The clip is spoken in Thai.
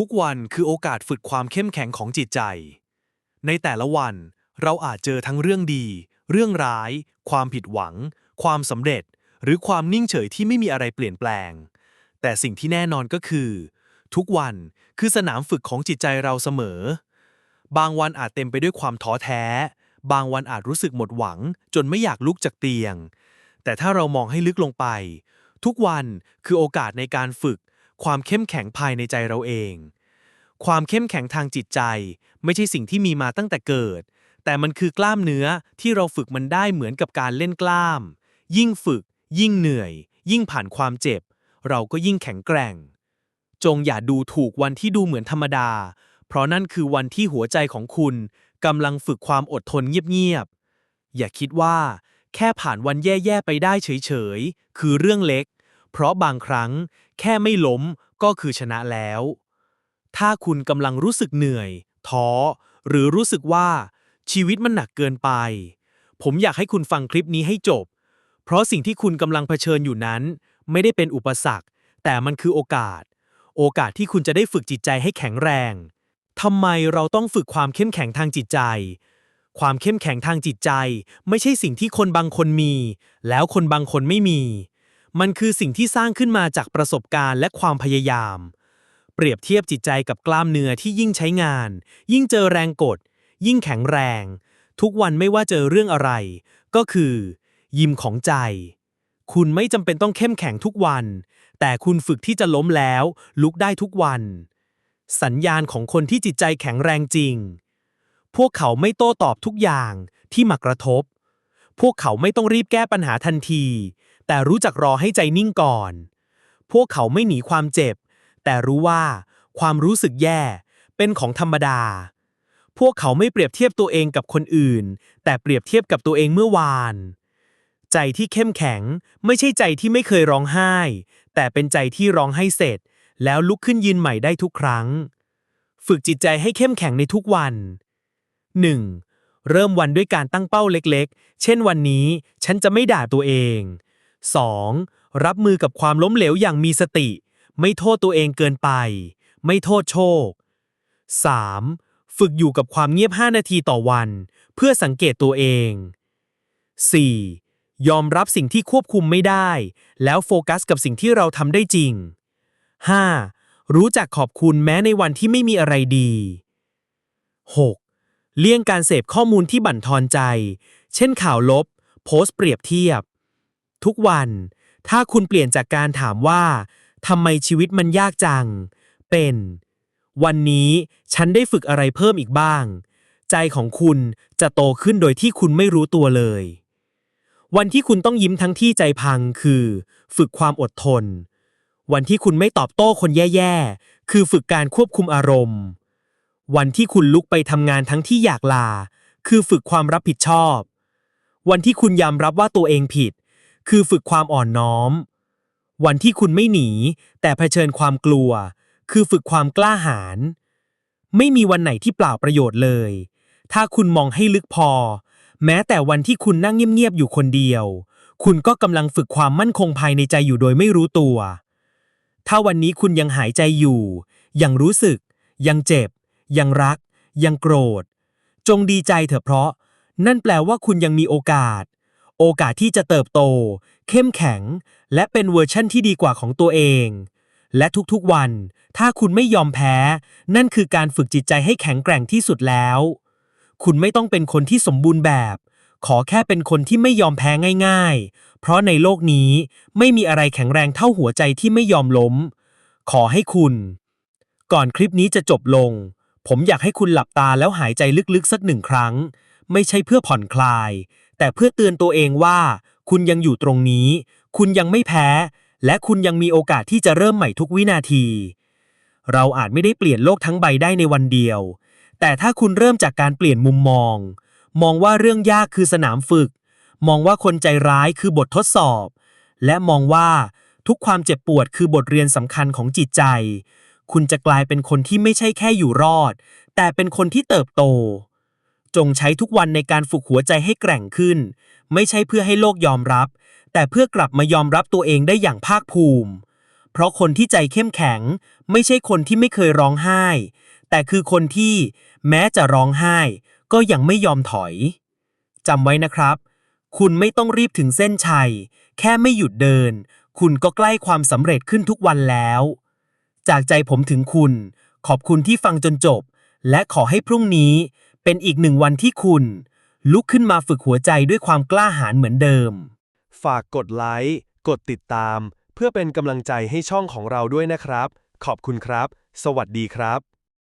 ทุกวันคือโอกาสฝึกความเข้มแข็งของจิตใจ ในแต่ละวันเราอาจเจอทั้งเรื่องดี เรื่องร้าย ความผิดหวัง ความสำเร็จ หรือความนิ่งเฉยที่ไม่มีอะไรเปลี่ยนแปลง แต่สิ่งที่แน่นอนก็คือ ทุกวันคือสนามฝึกของจิตใจเราเสมอ บางวันอาจเต็มไปด้วยความท้อแท้ บางวันอาจรู้สึกหมดหวัง จนไม่อยากลุกจากเตียง แต่ถ้าเรามองให้ลึกลงไป ทุกวันคือโอกาสในการฝึก ความเข้มแข็งภายในใจเราเอง ความเข้มแข็งทางจิตใจ ไม่ใช่สิ่งที่มีมาตั้งแต่เกิด แต่มันคือกล้ามเนื้อที่เราฝึกมันได้เหมือนกับการเล่นกล้าม ยิ่งฝึก ยิ่งเหนื่อย ยิ่งผ่านความเจ็บ เราก็ยิ่งแข็งแกร่ง จงอย่าดูถูกวันที่ดูเหมือนธรรมดา เพราะนั่นคือวันที่หัวใจของคุณกำลังฝึกความอดทนเงียบๆ อย่าคิดว่า แค่ผ่านวันแย่ๆไปได้เฉยๆ คือเรื่องเล็ก เพราะบางครั้ง แค่ไม่ล้มก็คือชนะแล้ว ถ้าคุณกำลังรู้สึกเหนื่อย ท้อ หรือรู้สึกว่าชีวิตมันหนักเกินไป ผมอยากให้คุณฟังคลิปนี้ให้จบ เพราะสิ่งที่คุณกำลังเผชิญอยู่นั้น ไม่ได้เป็นอุปสรรค แต่มันคือโอกาส โอกาสที่คุณจะได้ฝึกจิตใจให้แข็งแรงทำไมเราต้องฝึกความเข้มแข็งทางจิตใจ ความเข้มแข็งทางจิตใจ ไม่ใช่สิ่งที่คนบางคนมี แล้วคนบางคนไม่มี มันคือสิ่งที่สร้างขึ้นมาจากประสบการณ์และความพยายาม เปรียบเทียบจิตใจกับกล้ามเนื้อที่ยิ่งใช้งาน ยิ่งเจอแรงกด ยิ่งแข็งแรง ทุกวันไม่ว่าเจอเรื่องอะไร ก็คือ ยิมของใจ คุณไม่จำเป็นต้องเข้มแข็งทุกวัน แต่คุณฝึกที่จะล้มแล้ว ลุกได้ทุกวัน สัญญาณของคนที่จิตใจแข็งแรงจริง พวกเขาไม่โต้ตอบทุกอย่างที่มากระทบ พวกเขาไม่ต้องรีบแก้ปัญหาทันที แต่รู้จักรอให้ใจนิ่งก่อน พวกเขาไม่หนีความเจ็บ แต่รู้ว่า ความรู้สึกแย่ เป็นของธรรมดา พวกเขาไม่เปรียบเทียบตัวเองกับคนอื่น แต่เปรียบเทียบกับตัวเองเมื่อวาน ใจที่เข้มแข็ง ไม่ใช่ใจที่ไม่เคยร้องไห้ แต่เป็นใจที่ร้องให้เสร็จ แล้วลุกขึ้นยืนใหม่ได้ทุกครั้ง ฝึกจิตใจให้เข้มแข็งในทุกวัน 1. เริ่มวันด้วยการตั้งเป้าเล็กๆ เช่นวันนี้ ฉันจะไม่ด่าตัวเอง 2. รับมือกับความล้มเหลวอย่างมีสติ ไม่โทษตัวเองเกินไป ไม่โทษโชค 3. ฝึกอยู่กับความเงียบ 5 นาทีต่อวัน เพื่อสังเกตตัวเอง 4. ยอมรับสิ่งที่ควบคุมไม่ได้ แล้วโฟกัสกับสิ่งที่เราทำได้จริง 5. รู้จักขอบคุณแม้ในวันที่ไม่มีอะไรดี 6. เลี่ยงการเสพข้อมูลที่บั่นทอนใจ เช่นข่าวลบ โพสต์เปรียบเทียบ ทุกวัน ถ้าคุณเปลี่ยนจากการถามว่าทำไมชีวิตมันยากจัง เป็น วันนี้ฉันได้ฝึกอะไรเพิ่มอีกบ้าง ใจของคุณจะโตขึ้นโดยที่คุณไม่รู้ตัวเลย วันที่คุณต้องยิ้มทั้งที่ใจพังคือ ฝึกความอดทน วันที่คุณไม่ตอบโต้คนแย่ๆ คือฝึกการควบคุมอารมณ์ วันที่คุณลุกไปทำงานทั้งที่อยากลา คือฝึกความรับผิดชอบ วันที่คุณยอมรับว่าตัวเองผิด คือฝึกความอ่อนน้อม วันที่คุณไม่หนี แต่เผชิญความกลัว คือฝึกความกล้าหาญไม่มีวันไหนที่เปล่าประโยชน์เลย ถ้าคุณมองให้ลึกพอ แม้แต่วันที่คุณนั่งเงียบๆอยู่คนเดียว คุณก็กำลังฝึกความมั่นคงภายในใจอยู่โดยไม่รู้ตัว ถ้าวันนี้คุณยังหายใจอยู่ ยังรู้สึก ยังเจ็บ ยังรัก ยังโกรธ จงดีใจเถอะเพราะ นั่นแปลว่าคุณยังมีโอกาส โอกาสที่จะเติบโต เข้มแข็ง และเป็นเวอร์ชั่นที่ดีกว่าของตัวเอง และทุกๆวัน ถ้าคุณไม่ยอมแพ้ นั่นคือการฝึกจิตใจให้แข็งแกร่งที่สุดแล้ว คุณไม่ต้องเป็นคนที่สมบูรณ์แบบ ขอแค่เป็นคนที่ไม่ยอมแพ้ง่าย ๆ เพราะในโลกนี้ไม่มีอะไรแข็งแรงเท่าหัวใจที่ไม่ยอมล้ม ขอให้คุณ ก่อนคลิปนี้จะจบลง ผมอยากให้คุณหลับตาแล้วหายใจลึกๆสักหนึ่งครั้ง ไม่ใช่เพื่อผ่อนคลาย แต่เพื่อเตือนตัวเองว่า คุณยังอยู่ตรงนี้ คุณยังไม่แพ้ และคุณยังมีโอกาสที่จะเริ่มใหม่ทุกวินาที เราอาจไม่ได้เปลี่ยนโลกทั้งใบได้ในวันเดียว แต่ถ้าคุณเริ่มจากการเปลี่ยนมุมมอง มองว่าเรื่องยากคือสนามฝึก มองว่าคนใจร้ายคือบททดสอบ และมองว่าทุกความเจ็บปวดคือบทเรียนสำคัญของจิตใจ คุณจะกลายเป็นคนที่ไม่ใช่แค่อยู่รอด แต่เป็นคนที่เติบโต จงใช้ทุกวันในการฝึกหัวใจให้แกร่งขึ้น ไม่ใช่เพื่อให้โลกยอมรับ แต่เพื่อกลับมายอมรับตัวเองได้อย่างภาคภูมิ เพราะคนที่ใจเข้มแข็ง ไม่ใช่คนที่ไม่เคยร้องไห้ แต่คือคนที่แม้จะร้องไห้ ก็ยังไม่ยอมถอยจำไว้นะครับ คุณไม่ต้องรีบถึงเส้นชัย แค่ไม่หยุดเดิน คุณก็ใกล้ความสำเร็จขึ้นทุกวันแล้ว จากใจผมถึงคุณ ขอบคุณที่ฟังจนจบ และขอให้พรุ่งนี้ เป็นอีกหนึ่งวันที่คุณ ลุกขึ้นมาฝึกหัวใจด้วยความกล้าหาญเหมือนเดิม ฝากกดไลค์ กดติดตาม เพื่อเป็นกำลังใจให้ช่องของเราด้วยนะครับ ขอบคุณครับ สวัสดีครับ